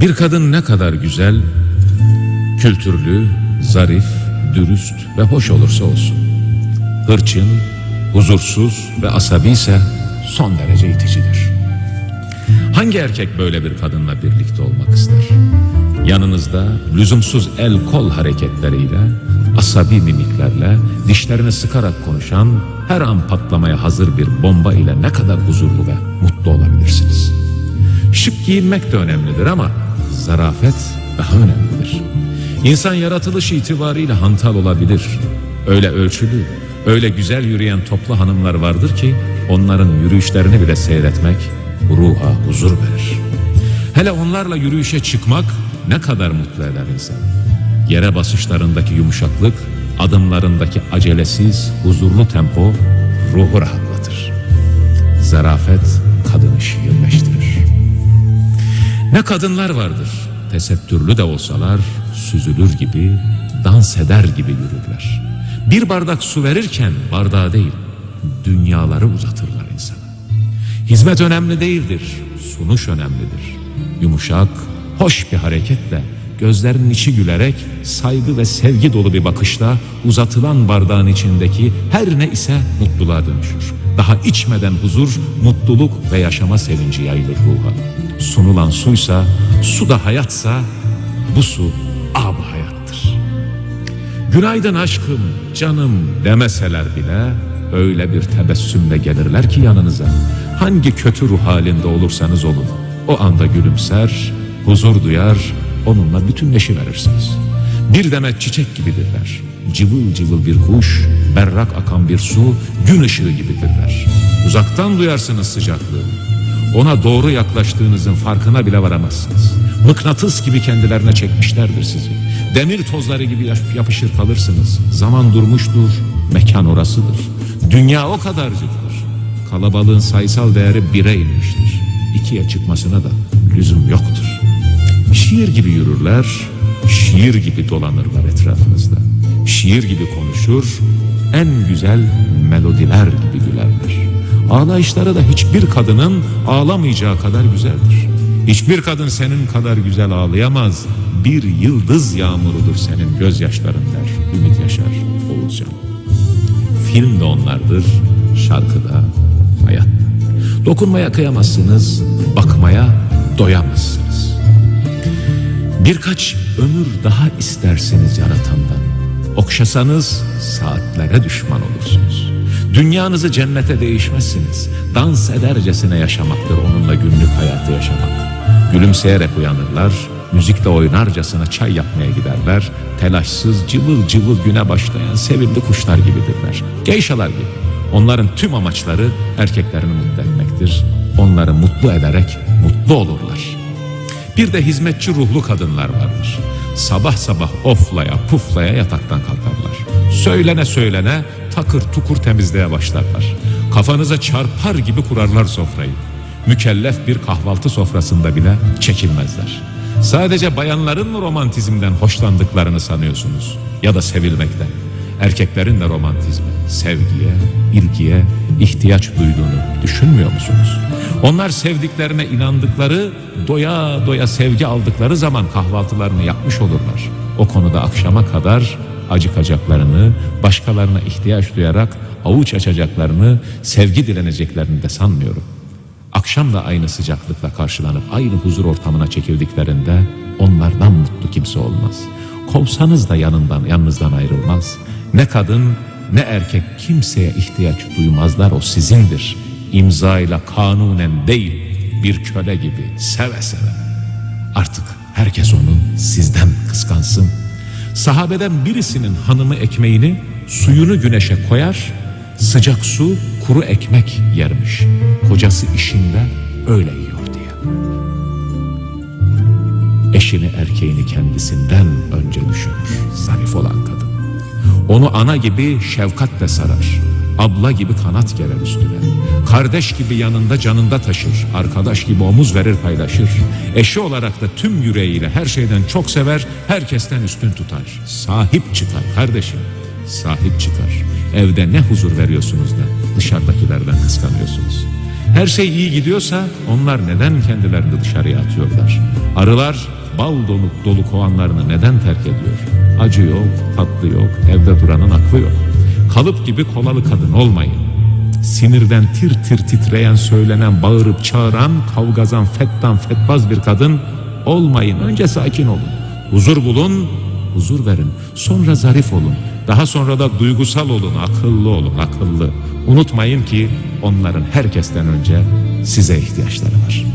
Bir kadın ne kadar güzel, kültürlü, zarif, dürüst ve hoş olursa olsun. Hırçın, huzursuz ve asabi ise son derece iticidir. Hangi erkek böyle bir kadınla birlikte olmak ister? Yanınızda lüzumsuz el kol hareketleriyle, asabi mimiklerle, dişlerini sıkarak konuşan, her an patlamaya hazır bir bomba ile ne kadar huzurlu ve mutlu olabilirsiniz. Şık giyinmek de önemlidir ama zarafet daha önemlidir. İnsan yaratılış itibariyle hantal olabilir. Öyle ölçülü, öyle güzel yürüyen toplu hanımlar vardır ki onların yürüyüşlerini bile seyretmek ruha huzur verir. Hele onlarla yürüyüşe çıkmak ne kadar mutlu eder insanı. Yere basışlarındaki yumuşaklık, adımlarındaki acelesiz, huzurlu tempo ruhu rahatlatır. Zarafet kadını şiirleştirir. Ne kadınlar vardır, tesettürlü de olsalar süzülür gibi, dans eder gibi yürürler. Bir bardak su verirken bardağı değil, dünyaları uzatırlar insana. Hizmet önemli değildir, sunuş önemlidir. Yumuşak, hoş bir hareketle, gözlerinin içi gülerek, saygı ve sevgi dolu bir bakışla uzatılan bardağın içindeki her ne ise mutluluğa dönüşür. Daha içmeden huzur, mutluluk ve yaşama sevinci yayılır ruha. Sunulan suysa, su da hayatsa, bu su ab hayattır. Günaydın aşkım, canım demeseler bile öyle bir tebessümle gelirler ki yanınıza. Hangi kötü ruh halinde olursanız olun, o anda gülümser, huzur duyar, onunla bütünleşiverirsiniz. Bir demet çiçek gibidirler. Cıvıl cıvıl bir kuş, berrak akan bir su, gün ışığı gibidirler. Uzaktan duyarsınız sıcaklığı. Ona doğru yaklaştığınızın farkına bile varamazsınız. Mıknatıs gibi kendilerine çekmişlerdir sizi. Demir tozları gibi yap- yapışır kalırsınız. Zaman durmuştur, mekan orasıdır. Dünya o kadarcıktır. Kalabalığın sayısal değeri bire inmiştir. İkiye çıkmasına da lüzum yoktur. Şiir gibi yürürler, şiir gibi dolanırlar etrafınızda. Şiir gibi konuşur, en güzel melodiler gibi gülerler. Ağlayışları da hiçbir kadının ağlamayacağı kadar güzeldir. Hiçbir kadın senin kadar güzel ağlayamaz. Bir yıldız yağmurudur senin gözyaşların der. Ümit Yaşar Oğuzcan. Film de onlardır, şarkı da, hayat. Dokunmaya kıyamazsınız, bakmaya doyamazsınız. Birkaç ömür daha istersiniz yaratandan. Okşasanız saatlere düşman olursunuz. Dünyanızı cennete değişmezsiniz. Dans edercesine yaşamaktır onunla günlük hayatı yaşamak. Gülümseyerek uyanırlar, müzikle oynarcasına çay yapmaya giderler. Telaşsız cıvıl cıvıl güne başlayan sevimli kuşlar gibidirler. Geyşalar gibi. Onların tüm amaçları erkeklerini mutlu etmektir. Onları mutlu ederek mutlu olurlar. Bir de hizmetçi ruhlu kadınlar vardır. Sabah sabah oflaya puflaya yataktan kalkarlar. Söylene söylene takır tukur temizliğe başlarlar. Kafanıza çarpar gibi kurarlar sofrayı. Mükellef bir kahvaltı sofrasında bile çekilmezler. Sadece bayanların mı romantizmden hoşlandıklarını sanıyorsunuz? Ya da sevilmekten? Erkeklerin de romantizmi, sevgiye, ilgiye ihtiyaç duyduğunu düşünmüyor musunuz? Onlar sevdiklerine inandıkları, doya doya sevgi aldıkları zaman kahvaltılarını yapmış olurlar. O konuda akşama kadar acıkacaklarını, başkalarına ihtiyaç duyarak avuç açacaklarını, sevgi dileneceklerini de sanmıyorum. Akşam da aynı sıcaklıkla karşılanıp aynı huzur ortamına çekildiklerinde onlardan mutlu kimse olmaz. Kovsanız da yanından yanınızdan ayrılmaz. Ne kadın ne erkek kimseye ihtiyaç duymazlar o sizindir. İmzayla kanunen değil bir köle gibi seve seve. Artık herkes onu sizden kıskansın. Sahabeden birisinin hanımı ekmeğini suyunu güneşe koyar, sıcak su kuru ekmek yermiş. Kocası işinde öyle yiyor diye. Eşini erkeğini kendisinden önce düşünür zarif olan kadın. Onu ana gibi şefkatle sarar. Abla gibi kanat gerer üstüne. Kardeş gibi yanında canında taşır. Arkadaş gibi omuz verir paylaşır. Eşi olarak da tüm yüreğiyle her şeyden çok sever. Herkesten üstün tutar. Sahip çıkar kardeşim. Sahip çıkar. Evde ne huzur veriyorsunuz da dışarıdakilerden kıskanıyorsunuz. Her şey iyi gidiyorsa onlar neden kendilerini dışarıya atıyorlar? Arılar bal dolu, dolu kovanlarını neden terk ediyor? Acı yok, tatlı yok, evde duranın aklı yok. Kalıp gibi kolalı kadın olmayın. Sinirden tir tir titreyen, söylenen, bağırıp çağıran, kavgazan, fettan, fetbaz bir kadın olmayın. Önce sakin olun. Huzur bulun, huzur verin. Sonra zarif olun. Daha sonra da duygusal olun, akıllı olun, akıllı. Unutmayın ki onların herkesten önce size ihtiyaçları var.